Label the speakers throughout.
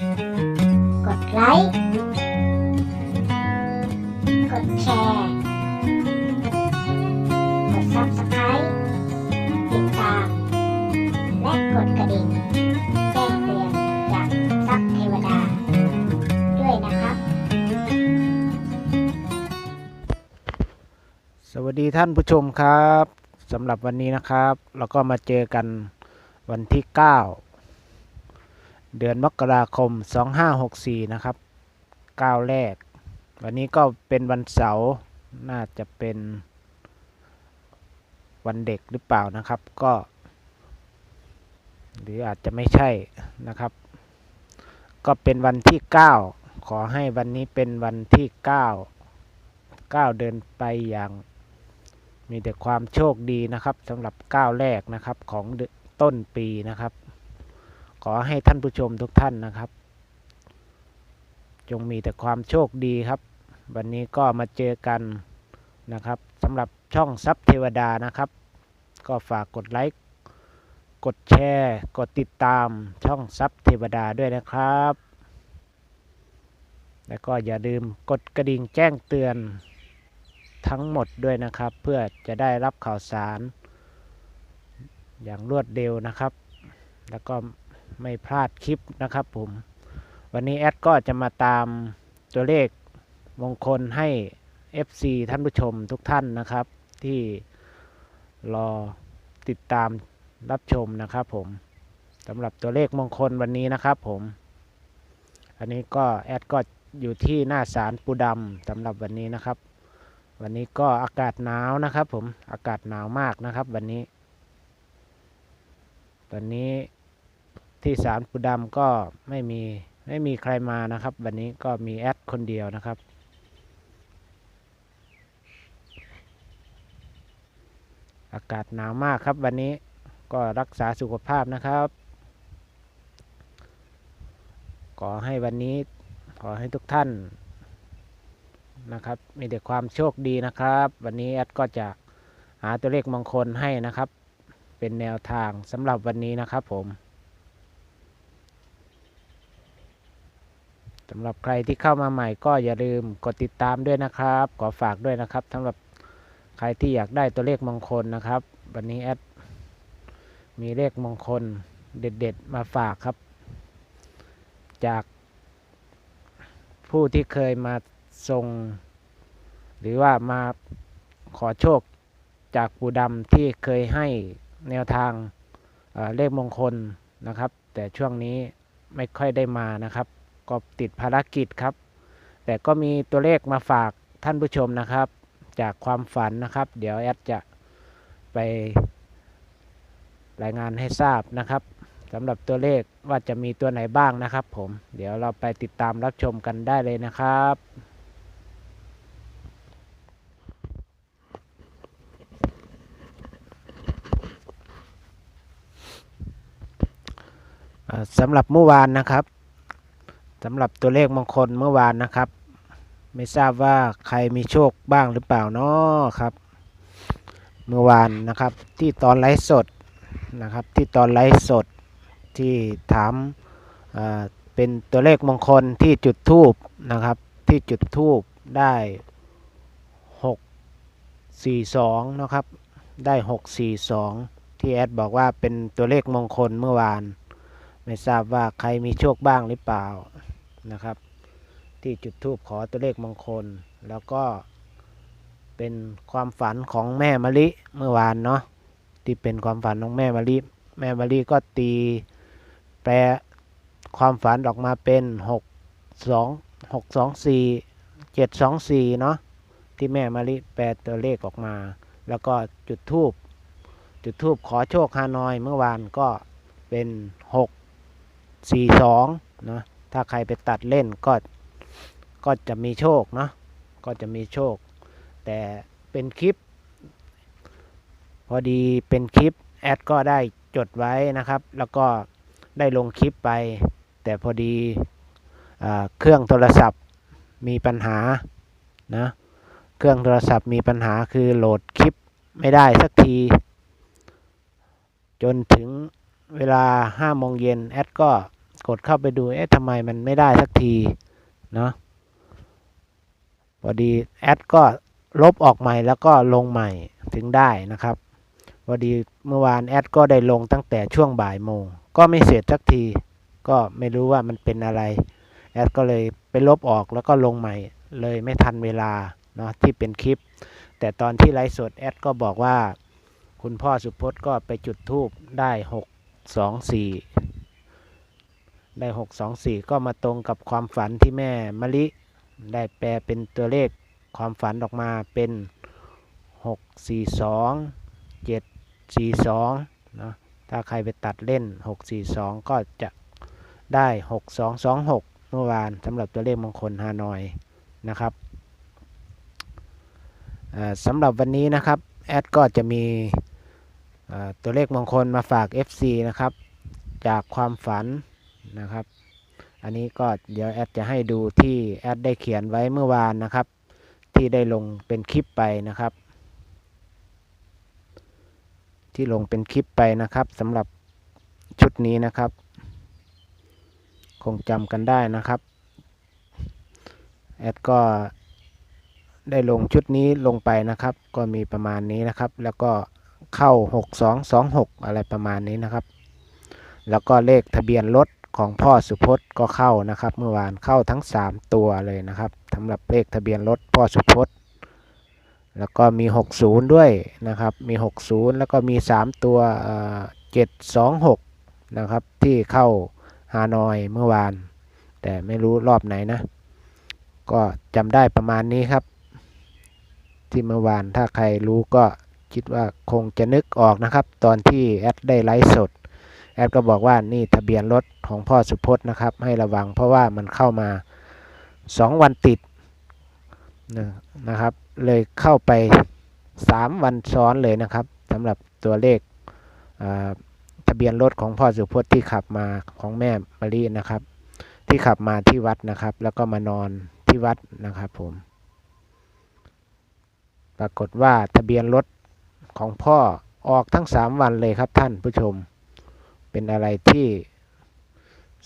Speaker 1: กดไลค์ กดแชร์ กด Subscribe ติดตาม และกดกระดิ่งแจ้งเตือนจากซับเทวดา ด้วยนะครับ
Speaker 2: สวัสดีท่านผู้ชมครับสำหรับวันนี้นะครับ เราก็มาเจอกันวันที่ 9 เดือนมกราคม 2564 นะครับก้าวแรก วันนี้ก็เป็นวันเสาร์น่าจะเป็นวันเด็กหรือเปล่านะครับก็ หรืออาจจะไม่ใช่นะครับ ก็เป็นวันที่ 9 ขอให้วันนี้เป็นวันที่ 9 9 เดินไปอย่างมีแต่ความโชคดีนะครับสำหรับก้าวแรกนะครับของต้นปีนะครับ ขอให้ท่านผู้ชมทุกท่านนะครับ จงมีแต่ความโชคดีครับ วันนี้ก็มาเจอกันนะครับสำหรับช่องซับเทวดานะครับ ก็ฝากกดไลค์กดแชร์ กดติดตามช่องซับเทวดาด้วยนะครับ แล้วก็อย่าลืมกดกระดิ่งแจ้งเตือนทั้งหมดด้วยนะครับ เพื่อจะได้รับข่าวสาร อย่างรวดเร็วนะครับ แล้วก็ ไม่พลาดคลิปนะครับผม วันนี้แอดก็จะมาตามตัวเลขมงคลให้ FC ท่านผู้ชมทุกท่านนะครับ ที่รอติดตามรับชมนะครับผมสำหรับตัวเลขมงคลวันนี้นะครับผม อันนี้ก็แอดก็อยู่ที่หน้าศาลปูดำสำหรับวันนี้นะครับ วันนี้ก็อากาศหนาวนะครับผมอากาศหนาวมากนะครับ วันนี้วันนี้ ที่ศาลปูดำก็ไม่มีไม่มีใครมานะครับ วันนี้ก็มีแอดคนเดียวนะครับ อากาศหนาวมากครับวันนี้ก็รักษาสุขภาพนะครับ ขอให้วันนี้ขอให้ทุกท่านนะครับ มีแต่ความโชคดีนะครับ วันนี้แอดก็จะหาตัวเลขมงคลให้นะครับ เป็นแนวทางสำหรับวันนี้นะครับผม สำหรับใครที่เข้ามาใหม่ก็อย่าลืมกดติดตามด้วยนะครับขอฝากด้วยนะครับสำหรับใครที่อยากได้ตัวเลขมงคลนะครับ วันนี้แอดมีเลขมงคลเด็ดๆ มาฝากครับ จากผู้ที่เคยมาทรง หรือว่ามาขอโชคจากปู่ดำที่เคยให้แนวทางเเลขมงคลนะครับ แต่ช่วงนี้ไม่ค่อยได้มานะครับ ก็ติดภารกิจครับ แต่ก็มีตัวเลขมาฝากท่านผู้ชมนะครับ จากความฝันนะครับ เดี๋ยวแอดจะไปรายงานให้ทราบนะครับสำหรับตัวเลขว่าจะมีตัวไหนบ้างนะครับ ผมเดี๋ยวเราไปติดตามรับชมกันได้เลยนะครับ สำหรับเมื่อวานนะครับ สำหรับตัวเลขมงคลเมื่อวานนะครับ ไม่ทราบว่าใครมีโชคบ้างหรือเปล่าเนาะครับ เมื่อวานนะครับที่ตอนไลฟ์สดนะครับ ที่ตอนไลฟ์สดที่ถามอ่าเป็นตัวเลขมงคลที่จุดทูบนะครับ ที่จุดทูบได้หกสี่สองนะครับ ได้หกสี่สองที่แอดบอกว่าเป็นตัวเลขมงคลเมื่อวาน ไม่ทราบว่าใครมีโชคบ้างหรือเปล่า นะครับ ที่จุดทูบขอตัวเลขมงคล แล้วก็เป็นความฝันของแม่มะลิเมื่อวานเนาะที่เป็นความฝันของแม่มะลิแม่มะลิก็ตีแปลความฝันออกมาเป็นหกสองหกสองสี่เจ็ดสองสี่เนาะที่แม่มะลิแปลตัวเลขออกมา แล้วก็จุดทูบจุดทูบขอโชคฮานอยเมื่อวานก็เป็นหกสี่สองนะ ถ้าใครไปตัดเล่นก็ก็จะมีโชคเนาะก็จะมีโชค แต่เป็นคลิป พอดีเป็นคลิปแอดก็ได้จดไว้นะครับ แล้วก็ได้ลงคลิปไป แต่พอดีอเครื่องโทรศัพท์มีปัญหานะเครื่องโทรศัพท์มีปัญหาคือโหลดคลิปไม่ได้สักที จนถึงเวลา5โมงเย็นแอดก็ กดเข้าไปดู เอ๊ะทำไมมันไม่ได้สักที เนาะพอดีแอดก็ลบออกใหม่แล้วก็ลงใหม่ถึงได้นะครับพอดีเมื่อวานแอดก็ได้ลงตั้งแต่ช่วงบ่ายโมง ก็ไม่เสร็จสักที ก็ไม่รู้ว่ามันเป็นอะไร แอดก็เลยไปลบออกแล้วก็ลงใหม่ เลยไม่ทันเวลาเนาะที่เป็นคลิป แต่ตอนที่ไลฟ์สดแอดก็บอกว่า คุณพ่อสุพจน์ก็ไปจุดทูบได้หกสองสี่ ได้หกสองสี่ก็มาตรงกับความฝันที่แม่มะลิ ได้แปลเป็นตัวเลขความฝันออกมาเป็นหกสี่สองเจ็ดสี่สองนาะถ้าใครไปตัดเล่นหกสี่สองก็จะได้หกสองสองหกเมื่อวานสำหรับตัวเลขมงคลฮานอยนะครับสำหรับวันนี้นะครับ แอดก็จะมีตัวเลขมงคลมาฝาก FC นะครับ จากความฝัน นะครับ อันนี้ก็เดี๋ยวแอดจะให้ดูที่แอดได้เขียนไว้เมื่อวานนะครับ ที่ได้ลงเป็นคลิปไปนะครับ ที่ลงเป็นคลิปไปนะครับสำหรับชุดนี้นะครับ คงจำกันได้นะครับแอดก็ได้ลงชุดนี้ลงไปนะครับ ก็มีประมาณนี้นะครับ แล้วก็เข้า 6226 อะไรประมาณนี้นะครับ แล้วก็เลขทะเบียนรถ ของพ่อสุพจน์ก็เข้านะครับ เมื่อวานเข้าทั้ง 3 ตัวเลยนะครับสำหรับเลขทะเบียนรถพ่อสุพจน์แล้วก็มี 60 ด้วยนะครับ มี 60 แล้วก็มี 3 ตัวเอ่อ726 นะครับ ที่เข้าฮานอยเมื่อวาน แต่ไม่รู้รอบไหนนะ ก็จำได้ประมาณนี้ครับ ที่เมื่อวานถ้าใครรู้ก็คิดว่าคงจะนึกออกนะครับ ตอนที่แอดได้ไลฟ์สด แอดก็บอกว่านี่ทะเบียนรถของพ่อสุพจน์นะครับ ให้ระวังเพราะว่ามันเข้ามา 2 วันติดนะครับ เลยเข้าไป 3 วันซ้อนเลยนะครับสำหรับตัวเลขทะเบียนรถของพ่อสุพจน์ที่ขับมาของแม่มะลินะครับ ที่ขับมาที่วัดนะครับ แล้วก็มานอนที่วัดนะครับผม ปรากฏว่าทะเบียนรถของพ่อออกทั้ง 3 วันเลยครับท่านผู้ชม เป็นอะไรที่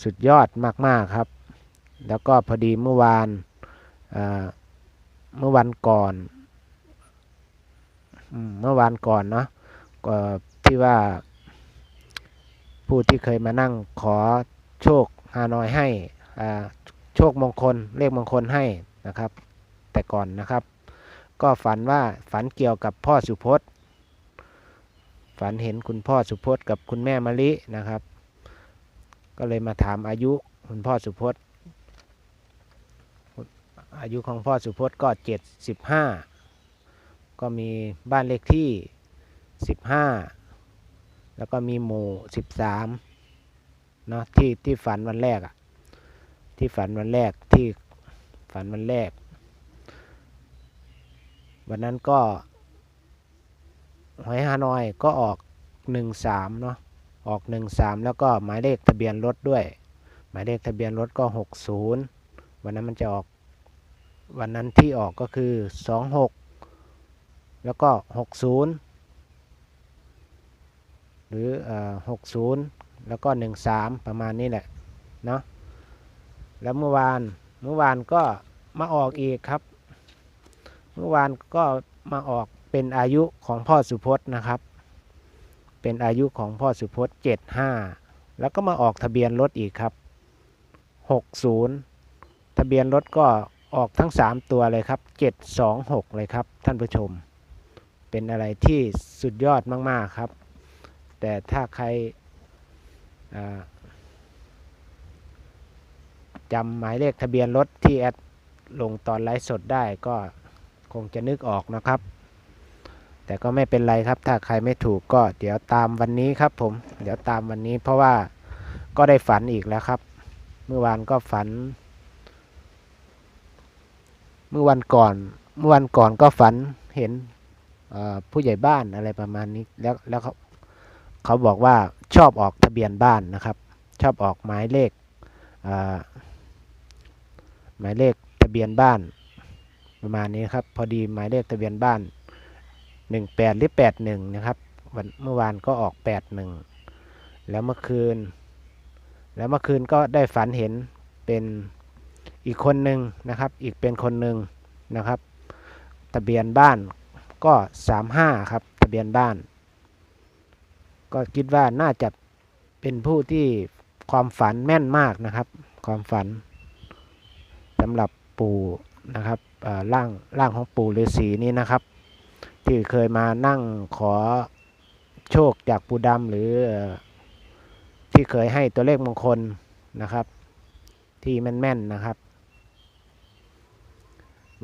Speaker 2: สุดยอดมาก ๆ ครับ แล้วก็พอดีเมื่อวานเมื่อวันก่อนเมื่อวานก่อนเนาะก็ที่ว่า ผู้ที่เคยมานั่งขอโชคฮานอยให้โชคมงคลเลขมงคลให้นะครับ แต่ก่อนนะครับ ก็ฝันว่าฝันเกี่ยวกับพ่อสุพจน์ ฝันเห็นคุณพ่อสุพจน์กับคุณแม่มะลินะครับ ก็เลยมาถามอายุคุณพ่อสุพจน์ อายุของพ่อสุพจน์ก็เจ็ดสิบห้าก็มีบ้านเลขที่สิบห้าแล้วก็มีหมู่สิบสามเนาะที่ที่ฝันวันแรกอะที่ฝันวันแรกที่ฝันวันแรก วันนั้นก็ หอยฮานอยก็ออกหนึ่งสามเนาะออกหนึ่งสามแล้วก็หมายเลขทะเบียนรถด้วย หมายเลขทะเบียนรถก็หกศูนย์วันนั้นมันจะออกวันนั้นที่ออกก็คือสองหกแล้วก็หกศูนย์หรือหกศูนย์แล้วก็หนึ่งสามประมาณนี้แหละเนาะแล้วเมื่อวานเมื่อวานก็มาออกอีกครับ เมื่อวานก็มาออก เป็นอายุของพ่อสุพจน์นะครับ เป็นอายุของพ่อสุพจน์เจ็ดห้าแล้วก็มาออกทะเบียนรถอีกครับหกศูนย์ทะเบียนรถก็ออกทั้ง 3 ตัวเลยครับ 726 เลยครับท่านผู้ชม เป็นอะไรที่สุดยอดมาก ๆ ครับ แต่ถ้าใครจำหมายเลขทะเบียนรถที่แอดลงตอนไลฟ์สดได้ก็คงจะนึกออกนะครับ แต่ก็ไม่เป็นไรครับ ถ้าใครไม่ถูกก็เดี๋ยวตามวันนี้ครับผม เดี๋ยวตามวันนี้เพราะว่าก็ได้ฝันอีกแล้วครับ เมื่อวานก็ฝัน เมื่อวันก่อน เมื่อวันก่อนก็ฝันเห็นผู้ใหญ่บ้านอะไรประมาณนี้ แล้วแล้วเขาเขาบอกว่าชอบออกทะเบียนบ้านนะครับ ชอบออกหมายเลขหมายเลขทะเบียนบ้านประมาณนี้ครับ พอดีหมายเลขทะเบียนบ้าน 18 หรือ 81 นะครับวันเมื่อวานก็ออก 81 แล้วเมื่อคืน แล้วเมื่อคืนก็ได้ฝันเห็นเป็นอีกคนหนึ่งนะครับ อีกเป็นคนหนึ่งนะครับ ทะเบียนบ้านก็ 35 ครับ ทะเบียนบ้าน ก็คิดว่าน่าจะเป็นผู้ที่ความฝันแม่นมากนะครับ ความฝันสำหรับปู่นะครับอ่อร่างร่างของปู่ฤาษีนี้นะครับ ที่เคยมานั่งขอโชคจากปู่ดำหรือเอ่อที่เคยให้ตัวเลขมงคลนะครับ ที่แม่นๆนะครับ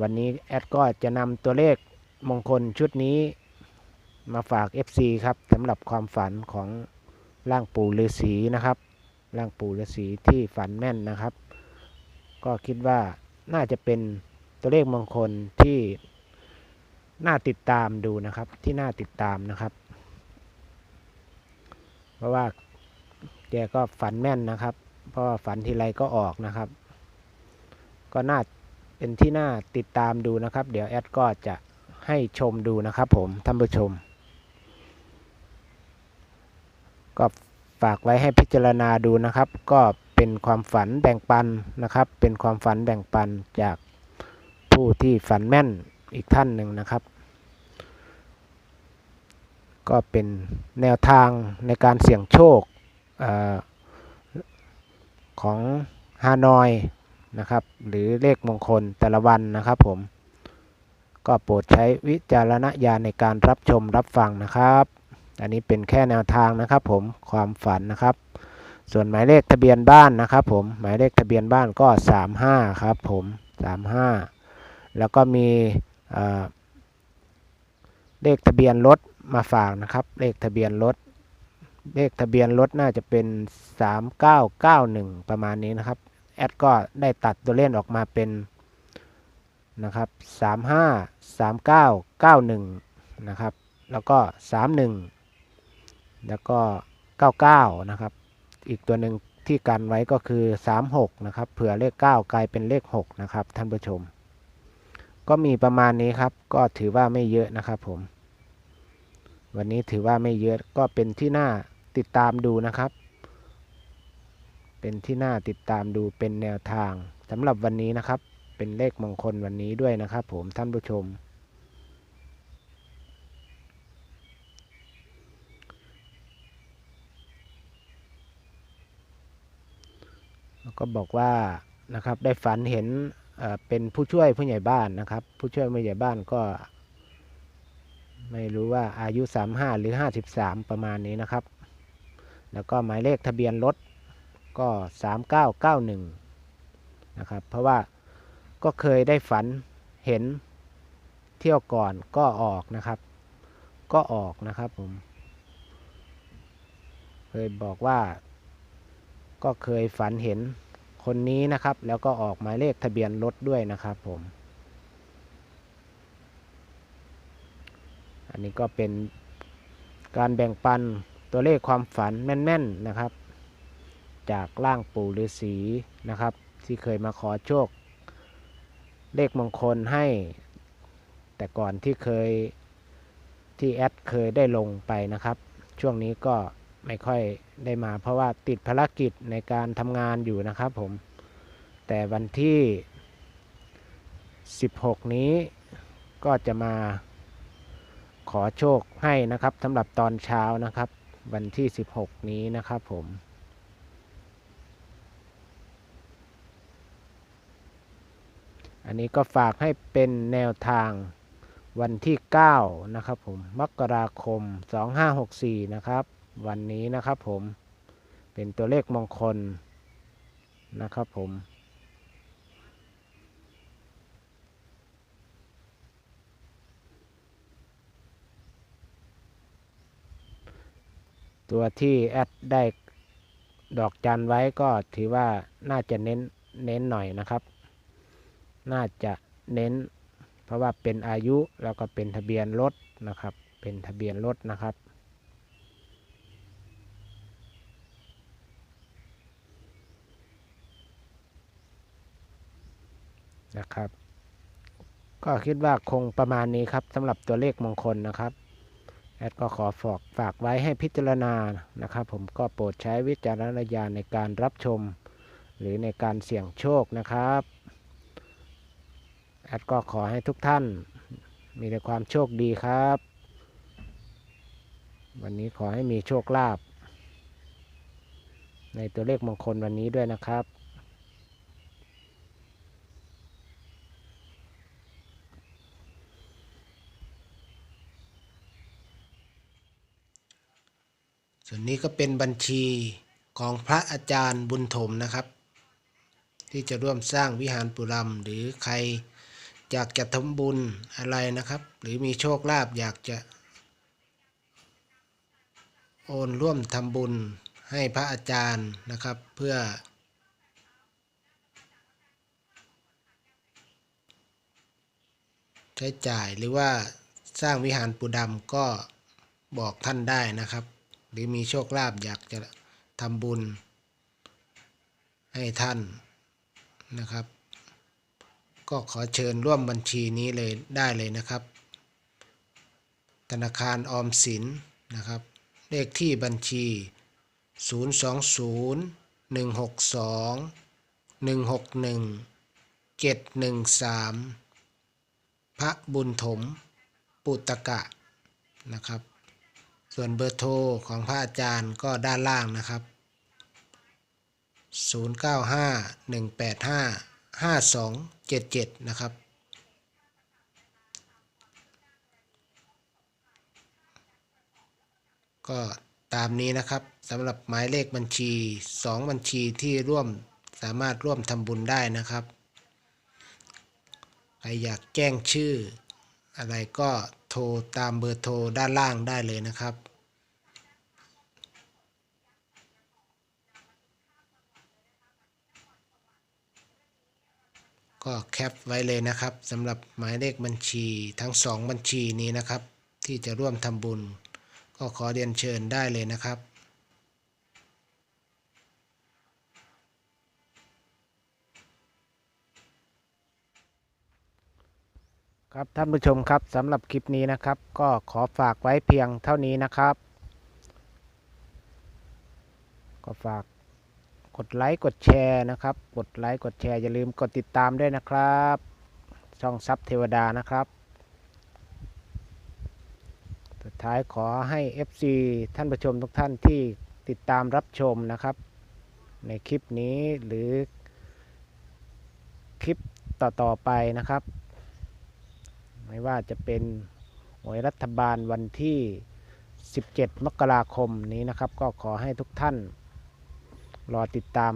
Speaker 2: วันนี้แอดก็จะนำตัวเลขมงคลชุดนี้มาฝาก FC ครับสำหรับความฝันของร่างปู่ฤาษีนะครับร่างปู่ฤาษีที่ฝันแม่นนะครับ ก็คิดว่าน่าจะเป็นตัวเลขมงคลที่ น่าติดตามดูนะครับที่น่าติดตามนะครับ เพราะว่าแกก็ฝันแม่นนะครับ เพราะว่าฝันทีไรก็ออกนะครับ ก็น่าเป็นที่น่าติดตามดูนะครับ เดี๋ยวแอดก็จะให้ชมดูนะครับ ผมท่านผู้ชม ก็ฝากไว้ให้พิจารณาดูนะครับ ก็เป็นความฝันแบ่งปันนะครับ เป็นความฝันแบ่งปันจากผู้ที่ฝันแม่นอีกท่านหนึ่งนะครับ ก็เป็นแนวทางในการเสี่ยงโชคอของฮานอยนะครับ หรือเลขมงคลแต่ละวันนะครับผม ก็โปรดใช้วิจารณญาณในการรับชมรับฟังนะครับ อันนี้เป็นแค่แนวทางนะครับผมความฝันนะครับ ส่วนหมายเลขทะเบียนบ้านนะครับผมหมายเลขทะเบียนบ้านก็ 35 ครับผม 35 แล้วก็มีเลขทะเบียนรถ มาฝากนะครับ เลขทะเบียนรถ เลขทะเบียนรถน่าจะเป็น 3991 ประมาณนี้นะครับ แอดก็ได้ตัดตัวเล่นออกมาเป็นนะครับ 35 39 91 นะครับ แล้วก็ 31 แล้วก็ 99 นะครับ อีกตัวหนึ่งที่กันไว้ก็คือ 36 นะครับ เผื่อเลข 9 กลายเป็นเลข 6 นะครับ ท่านผู้ชม ก็มีประมาณนี้ครับ ก็ถือว่าไม่เยอะนะครับผม วันนี้ถือว่าไม่เยอะก็เป็นที่น่าติดตามดูนะครับ เป็นที่น่าติดตามดูเป็นแนวทางสำหรับวันนี้นะครับ เป็นเลขมงคลวันนี้ด้วยนะครับ ผมท่านผู้ชม ก็บอกว่านะครับได้ฝันเห็นเป็นผู้ช่วยผู้ใหญ่บ้านนะครับ ผู้ช่วยผู้ใหญ่บ้านก็ ไม่รู้ว่าอายุ 35 หรือ 53 ประมาณนี้นะครับ แล้วก็หมายเลขทะเบียนรถก็ 3991 นะครับ เพราะว่าก็เคยได้ฝันเห็นเที่ยวก่อนก็ออกนะครับ ก็ออกนะครับผม เคยบอกว่า ก็เคยฝันเห็นคนนี้นะครับ แล้วก็ออกหมายเลขทะเบียนรถด้วยนะครับผม อันนี้ก็เป็นการแบ่งปันตัวเลขความฝันแม่นๆนะครับ จากร่างปู่ฤาษีนะครับ ที่เคยมาขอโชค เลขมงคลให้ แต่ก่อนที่เคยที่แอดเคยได้ลงไปนะครับ ช่วงนี้ก็ไม่ค่อยได้มา เพราะว่าติดภารกิจในการทำงานอยู่นะครับผม แต่วันที่ 16 นี้ก็จะมา ขอโชคให้นะครับสำหรับตอนเช้านะครับ วันที่ 16 นี้นะครับผมอันนี้ก็ฝากให้เป็นแนวทางวันที่ 9 นะครับผมมกราคม 2564 นะครับ วันนี้นะครับผมเป็นตัวเลขมงคลนะครับผม ตัวที่แอดได้ดอกจันไว้ก็ถือว่าน่าจะเน้นเน้นหน่อยนะครับ น่าจะเน้น เพราะว่าเป็นอายุแล้วก็เป็นทะเบียนรถนะครับ เป็นทะเบียนรถนะครับ นะครับ ก็คิดว่าคงประมาณนี้ครับสำหรับตัวเลขมงคลนะครับ แอดก็ขอฝากฝากไว้ให้พิจารณานะครับ ผมก็โปรดใช้วิจารณญาณในการรับชม หรือในการเสี่ยงโชคนะครับแอดก็ขอให้ทุกท่านมีแต่ความโชคดีครับ วันนี้ขอให้มีโชคลาภในตัวเลขมงคลวันนี้ด้วยนะครับ ส่วนนี้ก็เป็นบัญชีของพระอาจารย์บุญถมนะครับ ที่จะร่วมสร้างวิหารปุรัมหรือใครอยากจะทำบุญอะไรนะครับ หรือมีโชคลาภอยากจะ โอนร่วมทำบุญให้พระอาจารย์นะครับเพื่อ ใช้จ่ายหรือว่าสร้างวิหารปูดำก็บอกท่านได้นะครับ หรือมีโชคลาภอยากจะทำบุญให้ท่านนะครับ ก็ขอเชิญร่วมบัญชีนี้เลยได้เลยนะครับ ธนาคารออมสินนะครับ เลขที่บัญชี 020 162 161 713 พระบุญถมปุตตกะนะครับ ส่วนเบอร์โทรของพระอาจารย์ก็ด้านล่างนะครับ 095 185 5277 นะครับ ก็ตามนี้นะครับสำหรับหมายเลขบัญชี 2 บัญชีที่ร่วมสามารถร่วมทำบุญได้นะครับ ใครอยากแจ้งชื่ออะไรก็ โทรตามเบอร์โทรด้านล่างได้เลยนะครับ ก็แคปไว้เลยนะครับสำหรับหมายเลขบัญชีทั้ง 2 บัญชีนี้นะครับ ที่จะร่วมทำบุญ ก็ขอเรียนเชิญได้เลยนะครับ ครับท่านผู้ชมครับสำหรับคลิปนี้นะครับ ก็ขอฝากไว้เพียงเท่านี้นะครับ ก็ฝากกดไลค์กดแชร์นะครับ กดไลค์กดแชร์อย่าลืมกดติดตามด้วยนะครับ ช่องซับเทวดานะครับ สุดท้ายขอให้ FC ท่านผู้ชมทุกท่านที่ติดตามรับชมนะครับ ในคลิปนี้หรือคลิปต่อ ๆ ไปนะครับ ไม่ว่าจะเป็นหวยรัฐบาลวันที่ 17 มกราคมนี้นะครับ ก็ขอให้ทุกท่าน รอติดตาม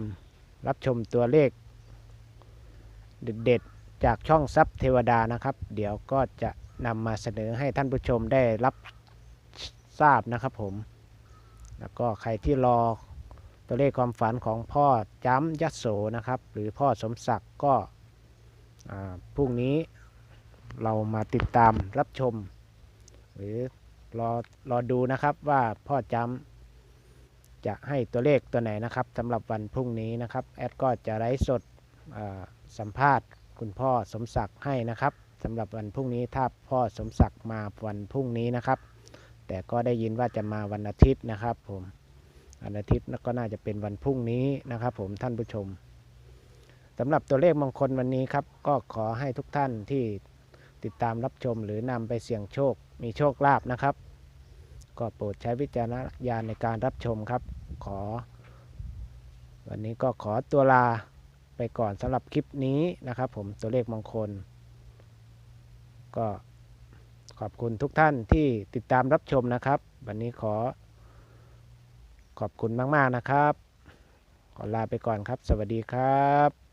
Speaker 2: รับชมตัวเลข เด็ดๆ จากช่องซับเทวดานะครับ เดี๋ยวก็จะนำมาเสนอให้ท่านผู้ชมได้รับทราบนะครับผม แล้วก็ใครที่รอตัวเลขความฝันของพ่อจ้ำยัโสนะครับ หรือพ่อสมศักดิ์ก็พรุ่งนี้ เรามาติดตามรับชม หรือรอรอดูนะครับว่าพ่อจำจะให้ตัวเลขตัวไหนนะครับสำหรับวันพรุ่งนี้นะครับ แอดก็จะไลฟ์สดสัมภาษณ์ คุณพ่อสมศักดิ์ให้นะครับสำหรับวันพรุ่งนี้ถ้าพ่อสมศักดิ์มาวันพรุ่งนี้นะครับ แต่ก็ได้ยินว่าจะมาวันอาทิตย์นะครับผมวันอาทิตย์ก็น่าจะเป็นวันพรุ่งนี้นะครับ ผมท่านผู้ชมสำหรับตัวเลขมงคลวันนี้ครับ ก็ขอให้ทุกท่านที่ ติดตามรับชมหรือนำไปเสี่ยงโชค มีโชคลาภนะครับ ก็โปรดใช้วิจารณญาณในการรับชมครับ ขอ วันนี้ก็ขอตัวลาไปก่อนสำหรับคลิปนี้นะครับ ผมตัวเลขมงคล ก็ขอบคุณทุกท่านที่ติดตามรับชมนะครับ วันนี้ขอ ขอบคุณมาก ๆ นะครับ ขอลาไปก่อนครับ สวัสดีครับ